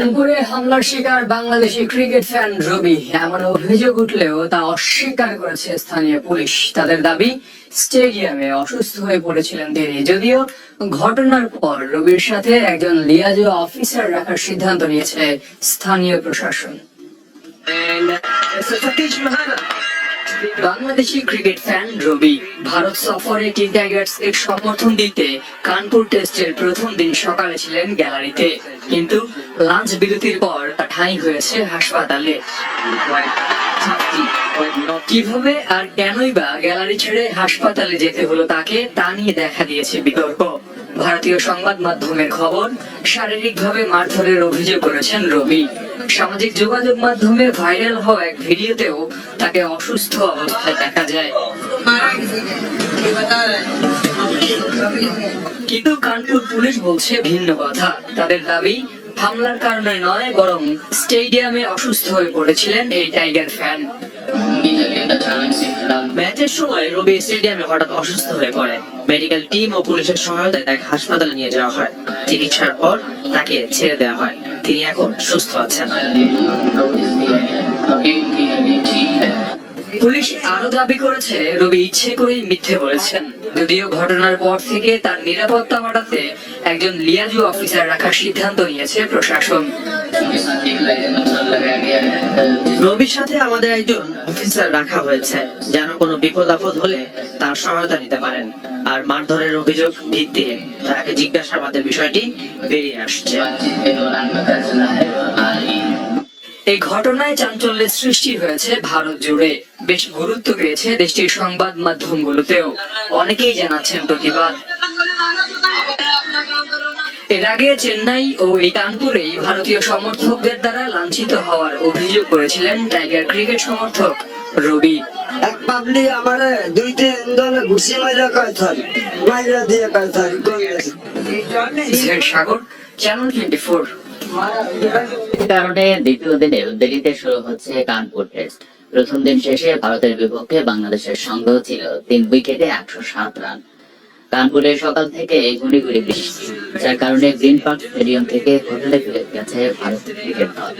কানপুরে হামলার শিকার বাংলাদেশি ক্রিকেট ফ্যান রবি। এমন অভিযোগ উঠলেও তা অস্বীকার করেছে স্থানীয় পুলিশ। তাদের দাবি, স্টেডিয়ামে অসুস্থ হয়ে পড়েছিলেন তিনি। যদিও ঘটনার পর রবির সাথে একজন লিয়াজো অফিসার রাখার সিদ্ধান্ত নিয়েছে স্থানীয় প্রশাসন। বাংলাদেশি ক্রিকেট ফ্যান রবি, ভারত সফরে টিম টাইগার্স এর সমর্থন দিতে কানপুর টেস্টের প্রথম দিন সকালে ছিলেন গ্যালারিতে। কিন্তু লাঞ্চ বিরতির পর তা ঠাঁই হয়েছে হাসপাতালে কীভাবে আর কেনই বা গ্যালারি ছেড়ে হাসপাতালে যেতে হলো তাকে তা নিয়ে দেখা দিয়েছে বিতর্ক ভারতীয় সংবাদ মাধ্যমের খবর শারীরিকভাবে মারধরের অভিযোগ করেছেন রবি সামাজিক যোগাযোগ মাধ্যমে ভাইরাল হওয়া এক ভিডিওতেও তাকে অসুস্থ অবস্থায় দেখা যায় কিন্তু কানপুর পুলিশ বলছে ভিন্ন কথা তাদের দাবি, হামলার কারণে নয়, বরং স্টেডিয়ামে অসুস্থ হয়ে পড়েছিলেন এই টাইগার ফ্যান। ম্যাচের সময় রবি স্টেডিয়ামে হঠাৎ অসুস্থ হয়ে পড়ে। মেডিকেল টিম ও পুলিশের সহায়তায় তাকে হাসপাতালে নিয়ে যাওয়া হয়। চিকিৎসার পর তাকে ছেড়ে দেওয়া হয়। তিনি এখন সুস্থ আছেন। পুলিশ আরও দাবি করেছে, রবি ইচ্ছে করেই মিথ্যে বলেছেন। যদিও ঘটনার পর থেকে তার নিরাপত্তা বাড়াতে একজন লিয়াজু অফিসার রাখার সিদ্ধান্ত নিয়েছে প্রশাসন। রবির সাথে আমাদের একজন অফিসার রাখা হয়েছে, যেন কোনো বিপদ আপদ হলে তার সহায়তা নিতে পারেন। আর মারধরের অভিযোগ ভিত্তিতে তাকে জিজ্ঞাসাবাদের বিষয়টি বেরিয়ে আসছে। এই ঘটনায় চাঞ্চল্যের সৃষ্টি হয়েছে ভারত জুড়ে। বেশ গুরুত্ব পেয়েছে দেশটির সংবাদ মাধ্যমগুলোতেও। অনেকেই জানাচ্ছেন প্রতিবাদ। এর আগে চেন্নাই ও এই কানপুরেই ভারতীয় সমর্থকদের দ্বারা লাঞ্ছিত হওয়ার অভিযোগ করেছিলেন টাইগার ক্রিকেট সমর্থক রবি। এক পাবলি আমার দুই তিন দলে ঘুষি মাইরা কয় থর মাইরা দিয়ে কয় সাগর চ্যানেল টোয়েন্টি ফোর। কারণে দ্বিতীয় দিনে দিল্লিতে শুরু হচ্ছে কানপুর টেস্ট। প্রথম দিন শেষে ভারতের বিপক্ষে বাংলাদেশের সংগ্রহ ছিল তিন উইকেটে একশো সাত রান। কানপুরে সকাল থেকে গুড়ি গুড়ি বৃষ্টি যার কারণে গ্রিন পার্ক স্টেডিয়াম থেকে হোটেলে ফিরে গেছে ভারতের ক্রিকেট দল।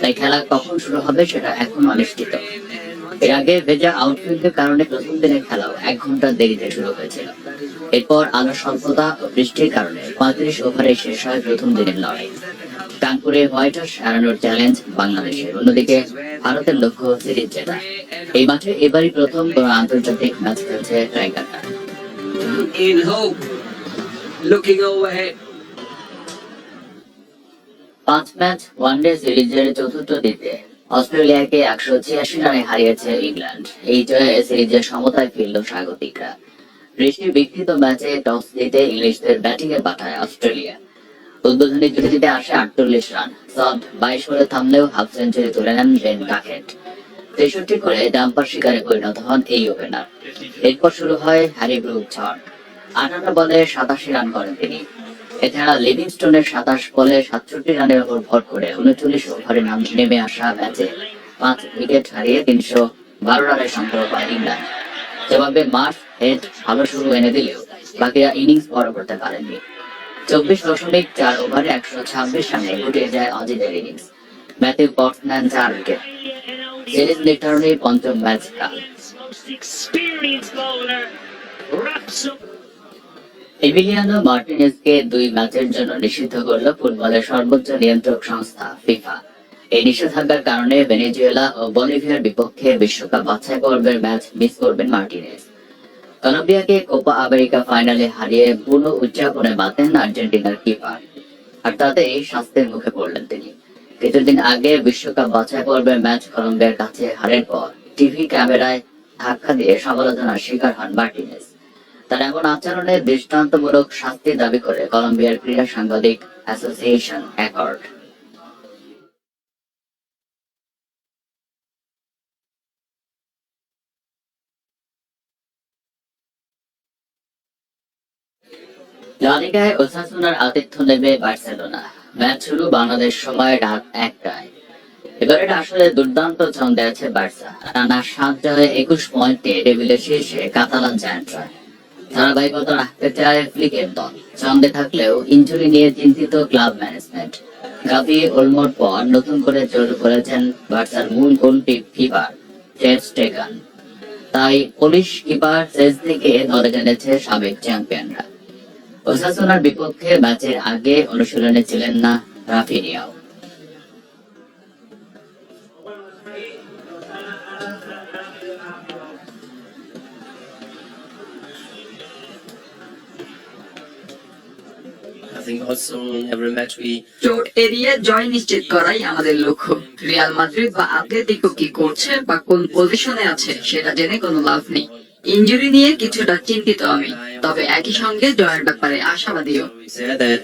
তাই খেলা কখন শুরু হবে সেটা এখন অনিশ্চিত। এর আগে ভেজা আউটফিল্ডের কারণে প্রথম দিনের খেলাও এক ঘণ্টা দেরিতে শুরু হয়েছিল। এরপর আলো স্বল্পতা ও বৃষ্টির কারণে পঁয়ত্রিশ ওভারে শেষ হয় প্রথম দিনের লড়াই। কানপুরে হোয়াইট হাউস হারানোর চ্যালেঞ্জ বাংলাদেশের। অন্যদিকে ভারতের লক্ষ্য সিরিজ জেতা এই মাঠে এবারই প্রথম কোনো আন্তর্জাতিক ম্যাচ খেলছে টাইগাররা in hope looking overhead পাঁচ ম্যাচ ওয়ানডে সিরিজের চতুর্থ দিতে অস্ট্রেলিয়াকে একশো ছিয়াশি রানে হারিয়েছে ইংল্যান্ড। এই জয়ে সিরিজের সমতায় ফিরল স্বাগতিকরা। বৃষ্টির বিক্ষিপ্ত ম্যাচে টস জিতে ইংলিশদের ব্যাটিং এ পাঠায় অস্ট্রেলিয়া। উদ্বোধনী জুটিতে আসে আটচল্লিশ রান। সব বাইশ করে থামলেও হাফ সেঞ্চুরি তুলে নেন বেন কাকেট। তেষট্টি করে ডাম্পার শিকারে পরিণত হন এই ওপেনার। এরপর শুরু হয় হ্যারি ব্রুক ঝড়। আঠান্ন বলে সাতাশি রান করেন তিনি। এছাড়া লিভিংস্টোনের সাতাশ বলে সাতষট্টি রানের উপর ভর করে উনচল্লিশ ওভারে নাম নেমে আসা ম্যাচে পাঁচ উইকেট হারিয়ে তিনশো বারো রানের সংগ্রহ পায় ইংল্যান্ড। জবাবে মার্ফ হেড ভালো শুরু এনে দিলেও বাকিরা ইনিংস বড় করতে পারেননি। চব্বিশ দশমিক চার ওভারে একশো ছাব্বিশ রানে গুটিয়ে যায় অজিতের ইনিংস। ম্যাথিউ বক্স নেন চার উইকেট সিরিজ নির্ধারণী পঞ্চম ম্যাচ কাল। এমিলিয়ানো মার্টিনেজকে দুই ম্যাচের জন্য নিষিদ্ধ করল ফুটবলের সর্বোচ্চ নিয়ন্ত্রক সংস্থা ফিফা। এই নিষেধাজ্ঞার কারণে ভেনেজুয়েলা ও বলিভিয়ার বিপক্ষে বিশ্বকাপ বাছাই পর্বের ম্যাচ মিস করবেন মার্টিনেজ। কলম্বিয়াকে কোপা আমেরিকা ফাইনালে হারিয়ে পূর্ণ উদযাপনে বাঁধেন আর্জেন্টিনার কিপার আর তাতেই শাস্তির মুখে পড়লেন তিনি। কিছুদিন আগে বিশ্বকাপ বাছাই পর্বের ম্যাচ কলম্বিয়ার কাছে হারের পর টিভি ক্যামেরায় ধাক্কা দিয়ে সমালোচনার শিকার হন মার্টিনেজ তার এমন আচরণে দৃষ্টান্তমূলক শাস্তি দাবি করে কলম্বিয়ার ক্রীড়া সাংবাদিক অ্যাসোসিয়েশন অ্যাকর্ড। লালিগায় ওসাসুনার আতিথ্য নেবে বার্সেলোনা। ম্যাচ শুরু বাংলাদেশ সময় রাত একটায়। এবার আসলে দুর্দান্ত ছন্দে আছে বার্সা। টানা সাত জয়ে একুশ পয়েন্টে টেবিলের শীর্ষে কাতালান জায়ান্টরা। ধারাবাহিকতা রাখতে চায় ফ্লিকের দল। ছন্দে থাকলেও ইঞ্জুরি নিয়ে চিন্তিত ক্লাব ম্যানেজমেন্ট। গাভি ওলমোর পর নতুন করে জোর করেছেন বার্সার মূল গোলটি কিপার টেস্ট টেকান তাই পুলিশ কিপার শেষ দিকে দলে টেনেছে সাবেক চ্যাম্পিয়নরা। ওসাসোনার বিপক্ষে ম্যাচের আগে অনুশীলনে ছিলেন না রাফিনিয়াও। চোট এড়িয়ে জয় নিশ্চিত করাই আমাদের লক্ষ্য। রিয়াল মাদ্রিদ বা আতলেতিকো কি করছে বা কোন পজিশনে আছে সেটা জেনে কোনো লাভ নেই। ইনজুরি নিয়ে কিছুটা চিন্তিত আমি তবে একই সঙ্গে জয়ের ব্যাপারে আশাবাদীও।